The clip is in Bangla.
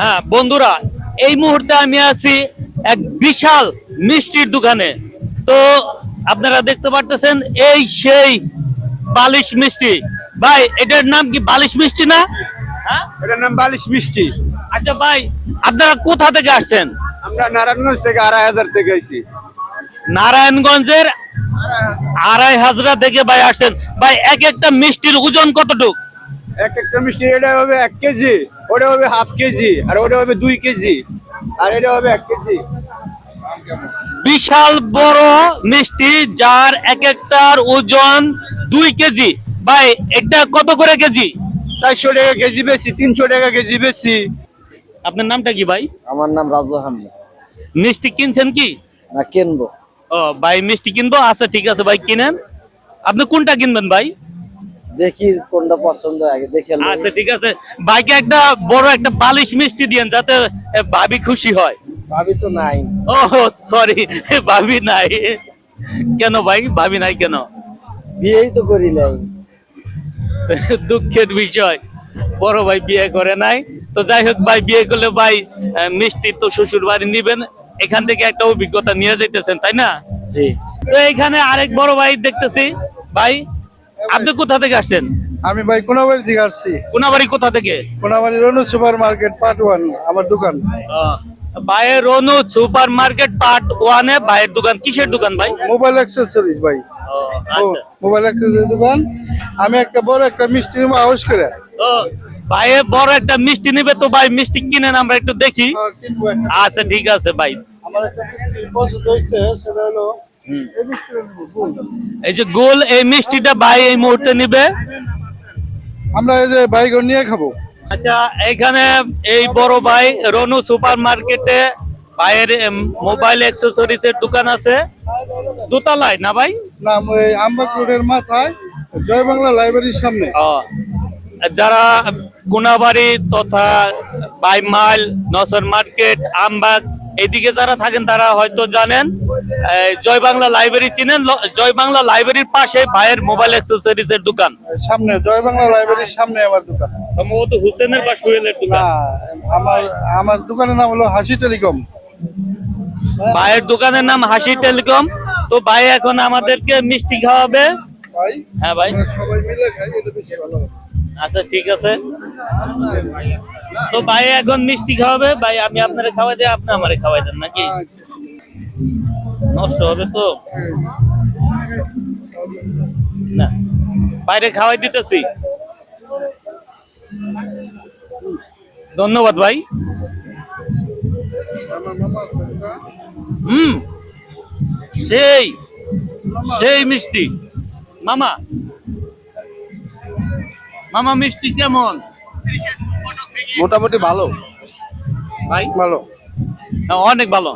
হ্যাঁ বন্ধুরা এই মুহূর্তে আমি আছি এক বিশাল মিষ্টির দোকানে। তো আপনারা দেখতে পারতেছেন এই সেই বালিশ মিষ্টি। ভাই এটার নাম কি বালিশ মিষ্টি না? হ্যাঁ? এটার নাম বালিশ মিষ্টি। আচ্ছা ভাই আপনারা কোথা থেকে আসছেন? আমরা নারায়ণগঞ্জ থেকে আড়াই হাজার থেকে আইছি। নারায়ণগঞ্জের আড়াই হাজারা থেকে ভাই আসছেন। ভাই এক একটা মিষ্টির ওজন কতটুক? এক একটা মিষ্টি এটা হবে এক কেজি ওটা হবে হাফ কেজি আর ওটা হবে দুই কেজি আর এটা হবে এক কেজি। বিশাল বড় মিষ্টি যার এক একটার ওজন দুই কেজি। ভাই এটা কত করে কেজি? চারশো টাকা কেজি বেশি তিনশো টাকা কেজি বেশি। আপনার নামটা কি ভাই? আমার নাম রাজু আহমেদ। মিষ্টি কিনছেন কি? না কিনবো। ও ভাই মিষ্টি কিনবো? আচ্ছা ঠিক আছে ভাই কিনেন। আপনি কোনটা কিনবেন ভাই? দেখি কোনটা পছন্দ আগে দেখে আচ্ছা ঠিক আছে। ভাইকে একটা বড় একটা বালিশ মিষ্টি দিয়েন যাতে ভাবি খুশি হয়। ভাবি তো নাই। ও সরি ভাবি নাই। কেন ভাই? ভাবি নাই কেন? বিয়েই তো করি নাই। দুঃখের বিষয়। বড় ভাই বিয়ে করে নাই। তো যাই হোক ভাই বিয়ে করলে ভাই মিষ্টি তো শ্বশুর বাড়ি নিবেন। এখান থেকে একটা অভিজ্ঞতা নিয়ে যাইতেছেন তাই না? জি। তো এখানে আরেক বড় ভাই দেখতেছি। ভাই আপনি কোথা থেকে আসছেন? আমি ভাই কোনাবাড়ি থেকে আসছি। কোনাবাড়ি কোথা থেকে? Konabari Ronu super market part one আমার দোকান। ভাইয়ের রনু সুপার মার্কেট পার্ট ওয়ানে ভাইয়ের দোকান। কিসের দোকান ভাই? মোবাইল অ্যাক্সেসরিজ ভাই। আচ্ছা। মোবাইল অ্যাক্সেসরিজ দোকান। আমি একটা বড় একটা মিষ্টি আউস করে। ভাইয়ে বড় একটা মিষ্টি নেবে তো ভাই মিষ্টি কিনেন আমরা একটু দেখি। হ্যাঁ। আচ্ছা ঠিক আছে ভাই। আমার একটা মিষ্টি পছন্দ হয়েছে সেটা হলো এই যে গোল এই মিষ্টিটা ভাই এই মুহূর্তে নিবে। আমরা এই যে বাইক নিয়ে খাব। আচ্ছা এখানে এই বড় ভাই রনু সুপার মার্কেটে ভাইয়ের মোবাইল অ্যাক্সেসরিজ এর দোকান আছে। দোতলায় না ভাই? না ওই আমবাগ রোডের মাথায় জয় বাংলা লাইব্রেরির সামনে। যারা কোনাবাড়ি তথা বাইমাইল নসর মার্কেট আমবাগ এইদিকে যারা থাকেন তারা হয়তো জানেন জয় বাংলা লাইব্রেরি চিনেন জয় বাংলা লাইব্রেরির পাশে ভাইয়ের মোবাইল অ্যাক্সেসরিজ এর দোকান। সামনে জয় বাংলা লাইব্রেরির সামনে আমার দোকান। সম্ভবত হুসেনের বা সোহেলের দোকান। আমার আমার দোকানের নাম হলো হাসি টেলিকম। ভাইয়ের দোকানের নাম হাসি টেলিকম। তো ভাই এখন আমাদেরকে মিষ্টি খাওয়াবে। ভাই? হ্যাঁ ভাই। সবাই মিলে খাই এটা বেশি ভালো আচ্ছা ঠিক আছে। তো ভাই এখন মিষ্টি খাওয়াবে। ভাই, আমি আপনারে খাওয়াই দিই, আপনি আমারে খাওয়াই দেন নাকি? নষ্ট হবে তো? না। বাইরে খাওয়াই দিতেছি। ধন্যবাদ ভাই। হুম। সেই সেই মিষ্টি। মামা। মামা, মিষ্টি কেমন? মোটামুটি ভালো। ভাই? ভালো। হ্যাঁ, অনেক ভালো।